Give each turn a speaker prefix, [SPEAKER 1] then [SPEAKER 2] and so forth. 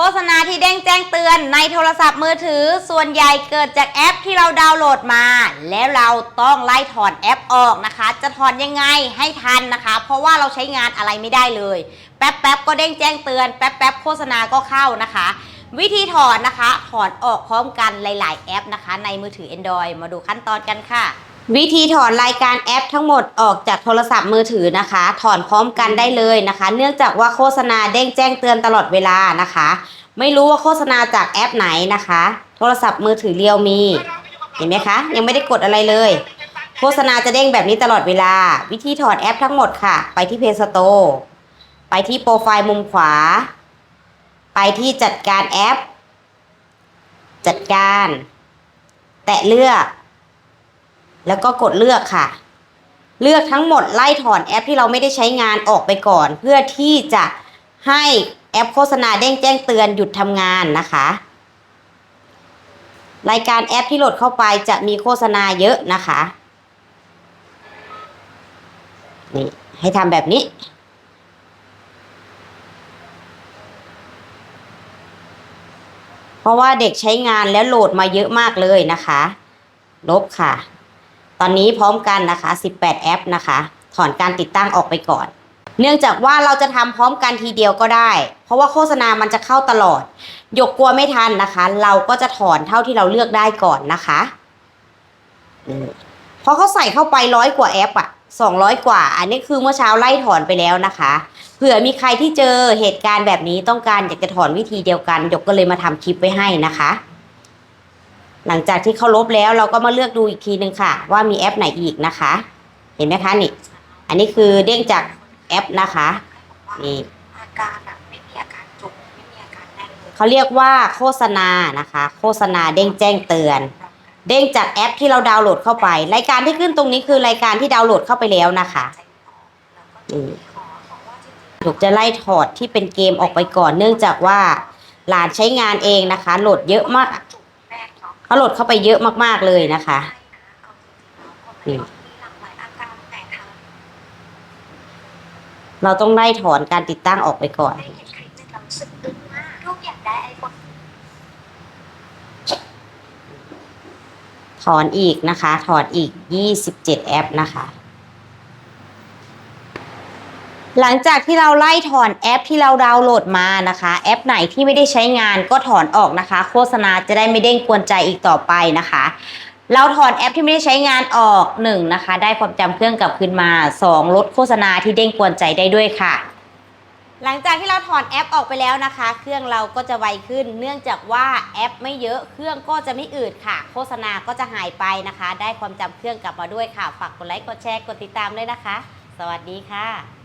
[SPEAKER 1] โฆษณาที่เด้งแจ้งเตือนในโทรศัพท์มือถือ ส่วนใหญ่เกิดจากแอปที่เราดาวน์โหลดมา แล้วเราต้องไล่ถอนแอปออกนะคะ จะถอนยังไงให้ทันนะคะ เพราะว่าเราใช้งานอะไรไม่ได้เลย แป๊บแป๊บๆก็เด้งแจ้งเตือนแป๊บแป๊บๆโฆษณาก็เข้านะคะ วิธีถอนนะคะ ถอนออกพร้อมกันหลาย ๆ แอปนะคะ ในมือถือ Android มาดูขั้นตอนกันค่ะ วิธีถอนรายการแอปทั้งหมดออกจากโทรศัพท์มือถือนะคะ ถอนพร้อมกันได้เลยนะคะ เนื่องจากว่าโฆษณาเด้งแจ้งเตือนตลอดเวลานะคะ ไม่รู้ว่าโฆษณาจากแอปไหนนะคะ โทรศัพท์มือถือเรียวมี เห็นไหมคะ ยังไม่ได้กดอะไรเลย โฆษณาจะเด้งแบบนี้ตลอดเวลา วิธีถอนแอปทั้งหมดค่ะ ไปที่ Play Store ไปที่โปรไฟล์มุมขวา ไปที่จัดการแอป จัดการ แตะเลือก แล้วก็กดเลือกค่ะ เลือกทั้งหมดไล่ถอนแอปที่เราไม่ได้ใช้งานออกไปก่อน เพื่อที่จะให้แอปโฆษณาเด้งแจ้งเตือนหยุดทำงานนะคะ รายการแอปที่โหลดเข้าไปจะมีโฆษณาเยอะนะคะนี่ให้ทำแบบนี้ เพราะว่าเด็กใช้งานแล้วโหลดมาเยอะมากเลยนะคะ ลบค่ะ ตอนนี้พร้อมกันนะคะ 18 แอปนะคะ ถอนการติดตั้งออกไปก่อน เนื่องจากว่าเราจะทำพร้อมกันทีเดียวก็ได้ เพราะว่าโฆษณามันจะเข้าตลอดหยกกลัวไม่ทันนะคะ เราก็จะถอนเท่าที่เราเลือกได้ก่อนนะคะเพราะเขาใส่เข้าไปร้อยกว่าแอปอะสองร้อยกว่า อันนี้คือเมื่อเช้าไล่ถอนไปแล้วนะคะ เผื่อมีใครที่เจอเหตุการณ์แบบนี้ต้องการอยากจะถอนวิธีเดียวกันหยกก็เลยมาทำคลิปไว้ให้นะคะ หลังจากที่เขาลบแล้วเราก็มาเลือกดูอีกทีนึงค่ะ ว่ามีแอปไหนอีกนะคะ เห็นไหมคะนี่ อันนี้คือเด้งจากแอปนะคะนี่
[SPEAKER 2] อาการอะไม่มีอาการจุกไม่มีอาการแน่นเลย
[SPEAKER 1] เขาเรียกว่าโฆษณานะคะ โฆษณาเด้งแจ้งเตือน เด้งจากแอปที่เราดาวน์โหลดเข้าไป รายการที่ขึ้นตรงนี้คือรายการที่ดาวน์โหลดเข้าไปแล้วนะคะ
[SPEAKER 2] ใจออกแล้วก็จะมีขอบอกว่
[SPEAKER 1] ถูกจะไล่ถอดที่เป็นเกมออกไปก่อน เนื่องจากว่าหลานใช้งานเองนะคะ โหลดเยอะมาก
[SPEAKER 2] เขา
[SPEAKER 1] โหลดเข้าไปเยอะมากๆเลยนะคะ
[SPEAKER 2] นี่เราต้
[SPEAKER 1] องได้ถอนการติดตั้งออกไปก่อ
[SPEAKER 2] น
[SPEAKER 1] ถอนอีกนะคะ ถอนอีก 27 แอปนะคะ หลังจากที่เราไล่ถอนแอปที่เราดาวน์โหลดมานะคะ แอปไหนที่ไม่ได้ใช้งานก็ถอนออกนะคะ โฆษณาจะได้ไม่เด้งกวนใจอีกต่อไปนะคะ เราถอนแอปที่ไม่ได้ใช้งานออกหนึ่งนะคะ ได้ความจำเครื่องกลับคืนมาสองลดโฆษณาที่เด้งกวนใจได้ด้วยค่ะ หลังจากที่เราถอนแอปออกไปแล้วนะคะ เครื่องเราก็จะไวขึ้น เนื่องจากว่าแอปไม่เยอะเครื่องก็จะไม่อืดค่ะ โฆษณาก็จะหายไปนะคะ ได้ความจำเครื่องกลับมาด้วยค่ะฝากกดไลค์กดแชร์กดติดตามด้วยนะคะ สวัสดีค่ะ